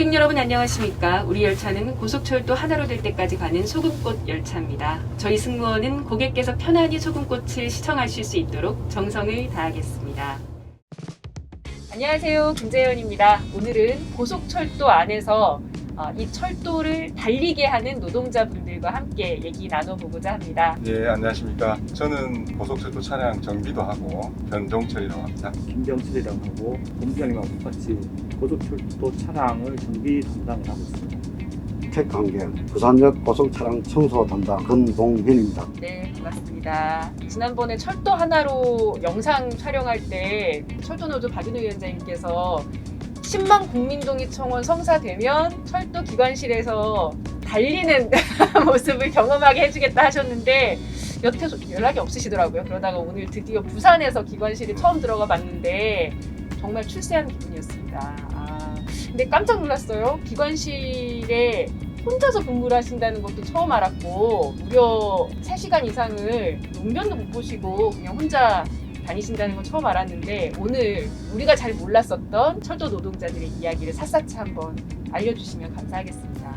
고객 여러분 안녕하십니까? 우리 열차는 고속철도 하나로 될 때까지 가는 소금꽃 열차입니다. 저희 승무원은 고객께서 편안히 소금꽃을 시청하실 수 있도록 정성을 다하겠습니다. 안녕하세요. 김재현입니다. 오늘은 고속철도 안에서 어, 이 철도를 달리게 하는 노동자분들과 함께 얘기 나눠보고자 합니다. 예, 안녕하십니까. 저는 고속철도 차량 정비도 하고 변종철이라고 합니다. 김경철이라고 하고 공장님하고 똑같이 고속철도 차량을 정비 담당을 하고 있습니다. 택관경 부산역 고속차량 청소 담당 권동현입니다. 네, 반갑습니다. 지난번에 철도 하나로 영상 촬영할 때 철도노조 박윤호 위원장님께서 10만 국민동의 청원 성사되면 철도 기관실에서 달리는 모습을 경험하게 해주겠다 하셨는데 여태 소- 연락이 없으시더라고요. 그러다가 오늘 드디어 부산에서 기관실에 처음 들어가 봤는데 정말 출세한 기분이었습니다. 아, 근데 깜짝 놀랐어요. 기관실에 혼자서 근무를 하신다는 것도 처음 알았고 무려 3시간 이상을 용변도 못 보시고 그냥 혼자 다니신다는 건 처음 알았는데 오늘 우리가 잘 몰랐었던 철도 노동자들의 이야기를 샅샅이 한번 알려주시면 감사하겠습니다.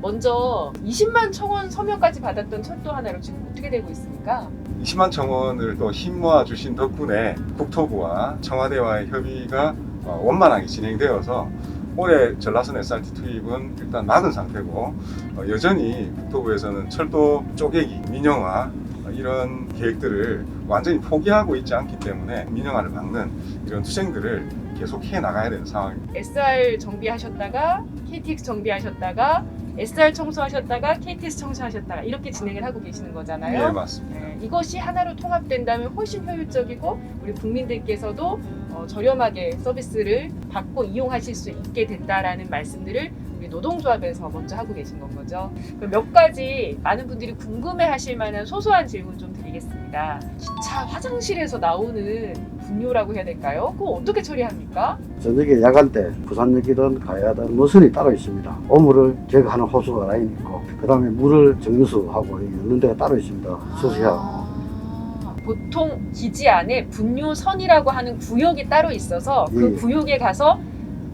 먼저 20만 청원 서명까지 받았던 철도 하나로 지금 어떻게 되고 있습니까? 20만 청원을 또 힘모아 주신 덕분에 국토부와 청와대와의 협의가 어, 원만하게 진행되어서 올해 전라선 SRT 투입은 일단 막은 상태고 어, 여전히 국토부에서는 철도 쪼개기, 민영화 어, 이런 계획들을 완전히 포기하고 있지 않기 때문에 민영화를 막는 이런 투쟁들을 계속 해 나가야 되는 상황입니다. SR 정비하셨다가 KTX 정비하셨다가 SR 청소하셨다가 KTX 청소하셨다가 이렇게 진행을 하고 계시는 거잖아요. 네, 맞습니다. 네, 이것이 하나로 통합된다면 훨씬 효율적이고 우리 국민들께서도 어, 저렴하게 서비스를 받고 이용하실 수 있게 된다라는 말씀들을 우리 노동조합에서 먼저 하고 계신 건 거죠. 그럼 몇 가지 많은 분들이 궁금해하실 만한 소소한 질문 좀 드리겠습니다. 기차 화장실에서 나오는 분뇨라고 해야 될까요? 그거 어떻게 처리합니까? 저녁에 야간 때 부산역이든 가야든 노선이 따로 있습니다. 오물을 제거하는 호수가 라인 있고 그 다음에 물을 정류수하고 여기 넣는 데가 따로 있습니다. 수시하고. 아, 보통 기지 안에 분뇨선이라고 하는 구역이 따로 있어서 그 예. 구역에 가서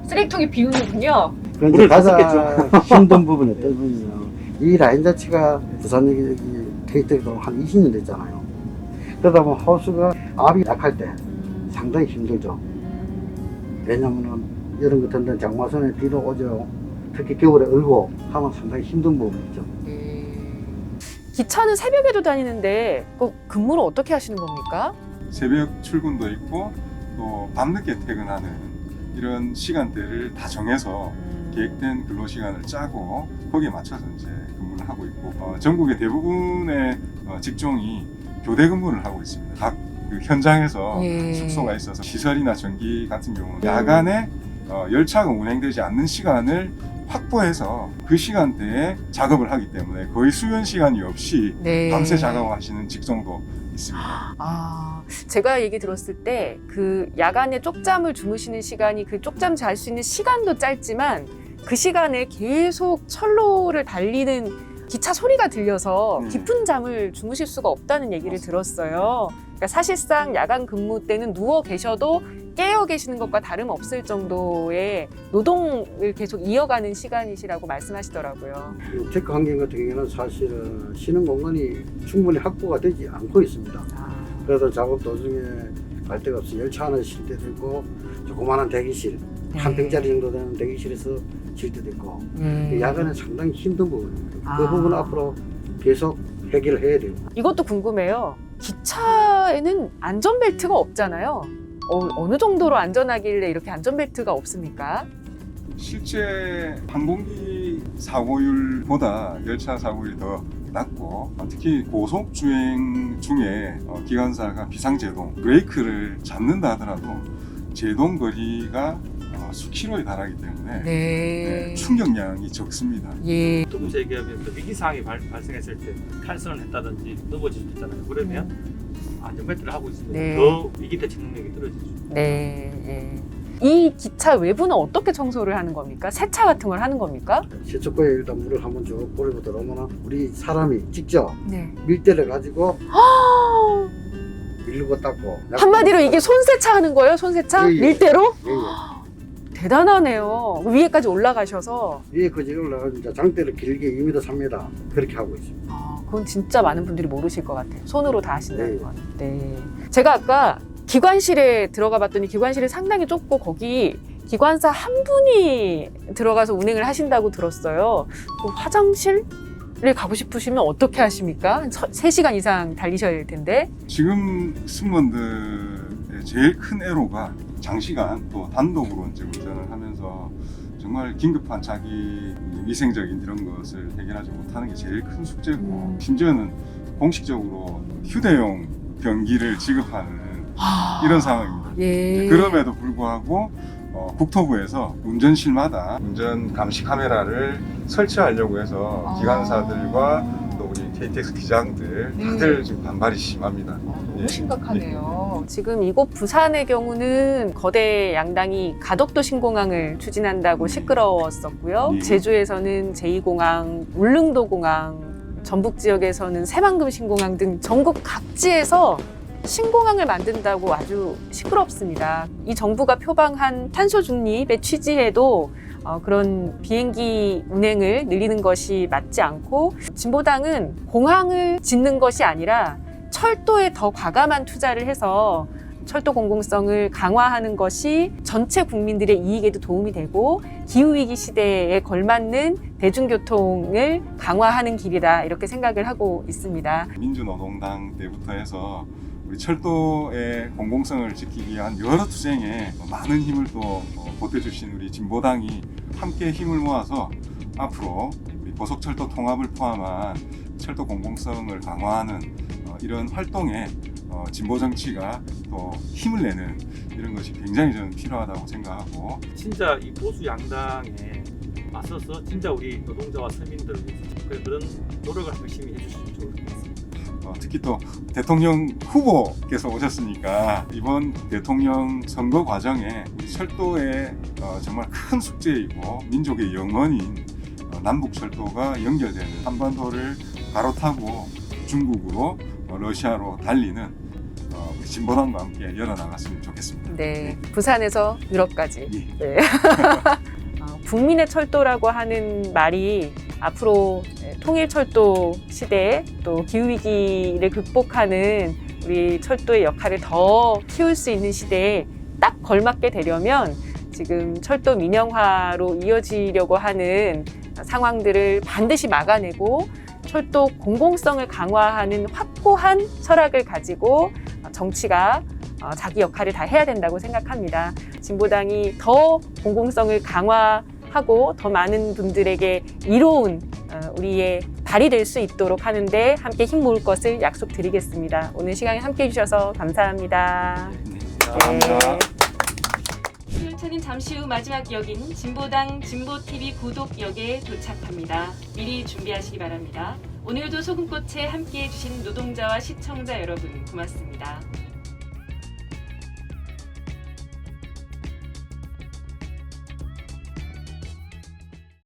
쓰레기통에 비우는군요. 그런데 가장 힘든 부분이 어떤 부분이냐면 이 라인 자체가 부산역이 케이트도 한 20년 됐잖아요. 그러다 보면 호수가 압이 약할 때 상당히 힘들죠. 왜냐면은 여름 같은 데는 장마선에 비도 오죠. 특히 겨울에 얼고 하면 상당히 힘든 부분이 있죠. 기차는 새벽에도 다니는데 그 근무를 어떻게 하시는 겁니까? 새벽 출근도 있고 또 밤늦게 퇴근하는 이런 시간대를 다 정해서 계획된 근로 시간을 짜고 거기에 맞춰서 이제 근무를 하고 있고 어, 전국의 대부분의 어, 직종이 교대 근무를 하고 있습니다. 각 그 현장에서 예. 숙소가 있어서 시설이나 전기 같은 경우는 야간에 어, 열차가 운행되지 않는 시간을 확보해서 그 시간대에 작업을 하기 때문에 거의 수면 시간이 없이 네. 밤새 작업하시는 직종도 있습니다. 아, 제가 얘기 들었을 때 그 야간에 쪽잠을 주무시는 시간이 그 쪽잠 잘 수 있는 시간도 짧지만 그 시간에 계속 철로를 달리는 기차 소리가 들려서 음. 깊은 잠을 주무실 수가 없다는 얘기를 들었어요. 그러니까 사실상 야간 근무 때는 누워 계셔도 깨어 계시는 것과 다름없을 정도의 노동을 계속 이어가는 시간이시라고 말씀하시더라고요. 이 체크 환경 같은 경우는 사실은 쉬는 공간이 충분히 확보가 되지 않고 있습니다. 그래서 작업 도중에 갈 데가 없어 열차 안에 쉴 때도 있고 조그마한 대기실 한 평짜리 정도 되는 대기실에서 쉴 때도 있고 음. 야간은 상당히 힘든 부분입니다. 아. 그 부분은 앞으로 계속 해결을 해야 돼요. 이것도 궁금해요. 기차에는 안전벨트가 없잖아요. 어, 느 정도로 안전하길래 이렇게 안전벨트가 없습니까? 실제 항공기 사고율보다 열차 사고율이 더 낮고 어, 특히 고속 주행 중에 어, 기관사가 비상제동 브레이크를 잡는다 하더라도 제동 거리가 어, 수킬로에 달하기 때문에 네, 충격량이 적습니다. 예. 또부터 얘기하면 또 위기 상황이 발, 발생했을 때 탈선을 했다든지 넘어질 수 있잖아요. 그러면 안전벨트를 하고 있으면 네. 더 위기 대책 능력이 떨어지죠. 네. 예. 이 기차 외부는 어떻게 청소를 하는 겁니까? 세차 같은 걸 하는 겁니까? 세척구에 일단 물을 한번 쭉 뿌리고 들어오면 우리 사람이 직접 네. 밀대를 가지고 밀고 닦고 한마디로 이게 손세차 하는 거예요? 손세차? 예, 예. 밀대로? 예, 예. 대단하네요. 위에까지 올라가셔서 위에 거지 올라가서 장대를 길게 2m, 3m 그렇게 하고 있습니다. 아, 그건 진짜 많은 분들이 모르실 것 같아요. 손으로 다 하신다는 네. 건. 네. 제가 아까 기관실에 들어가 봤더니 기관실이 상당히 좁고 거기 기관사 한 분이 들어가서 운행을 하신다고 들었어요. 그 화장실을 가고 싶으시면 어떻게 하십니까? 한 3시간 이상 달리셔야 될 텐데. 지금 승무원들의 제일 큰 애로가 장시간 또 단독으로 이제 운전을 하면서 정말 긴급한 자기 위생적인 이런 것을 해결하지 못하는 게 제일 큰 숙제고 음. 심지어는 공식적으로 휴대용 변기를 지급하는 아, 이런 상황입니다. 예. 그럼에도 불구하고 어, 국토부에서 운전실마다 운전 감시 카메라를 설치하려고 해서 아. 기관사들과 KTX 기장들 다들 지금 반발이 심합니다. 너무 예. 심각하네요. 지금 이곳 부산의 경우는 거대 양당이 가덕도 신공항을 추진한다고 시끄러웠었고요. 예. 제주에서는 제2공항, 울릉도 공항, 전북 지역에서는 새만금 신공항 등 전국 각지에서 신공항을 만든다고 아주 시끄럽습니다. 이 정부가 표방한 탄소 중립의 취지에도 어, 그런 비행기 운행을 늘리는 것이 맞지 않고 진보당은 공항을 짓는 것이 아니라 철도에 더 과감한 투자를 해서 철도 공공성을 강화하는 것이 전체 국민들의 이익에도 도움이 되고 기후위기 시대에 걸맞는 대중교통을 강화하는 길이다 이렇게 생각을 하고 있습니다. 민주노동당 때부터 해서 우리 철도의 공공성을 지키기 위한 여러 투쟁에 많은 힘을 또 어, 보태주신 우리 진보당이 함께 힘을 모아서 앞으로 우리 고속철도 통합을 포함한 철도 공공성을 강화하는 어, 이런 활동에 어, 진보 정치가 또 힘을 내는 이런 것이 굉장히 저는 필요하다고 생각하고 진짜 이 보수 양당에 맞서서 진짜 우리 노동자와 서민들을 위해서 그런 노력을 열심히 해주시면 좋을 것 같습니다. 어, 특히 또 대통령 후보께서 오셨으니까 이번 대통령 선거 과정에 철도의 어, 정말 큰 숙제이고 민족의 영원인 어, 남북 철도가 연결되는 한반도를 가로타고 중국으로 어, 러시아로 달리는 어, 우리 진보당과 함께 열어나갔으면 좋겠습니다. 네, 부산에서 유럽까지. 예. 네. 어, 국민의 철도라고 하는 말이 앞으로 네, 통일철도 시대에 또 기후위기를 극복하는 우리 철도의 역할을 더 키울 수 있는 시대에 딱 걸맞게 되려면 지금 철도 민영화로 이어지려고 하는 상황들을 반드시 막아내고 철도 공공성을 강화하는 확고한 철학을 가지고 정치가 어, 자기 역할을 다 해야 된다고 생각합니다. 진보당이 더 공공성을 강화 하고 더 많은 분들에게 이로운 어, 우리의 발이 될 수 있도록 하는데 함께 힘 모을 것을 약속드리겠습니다. 오늘 시간에 함께 해주셔서 감사합니다. 네, 감사합니다. 열차는 잠시 후 마지막 역인 진보당 진보TV 구독 역에 도착합니다. 미리 준비하시기 바랍니다. 오늘도 소금꽃에 함께 해 주신 노동자와 시청자 여러분 고맙습니다.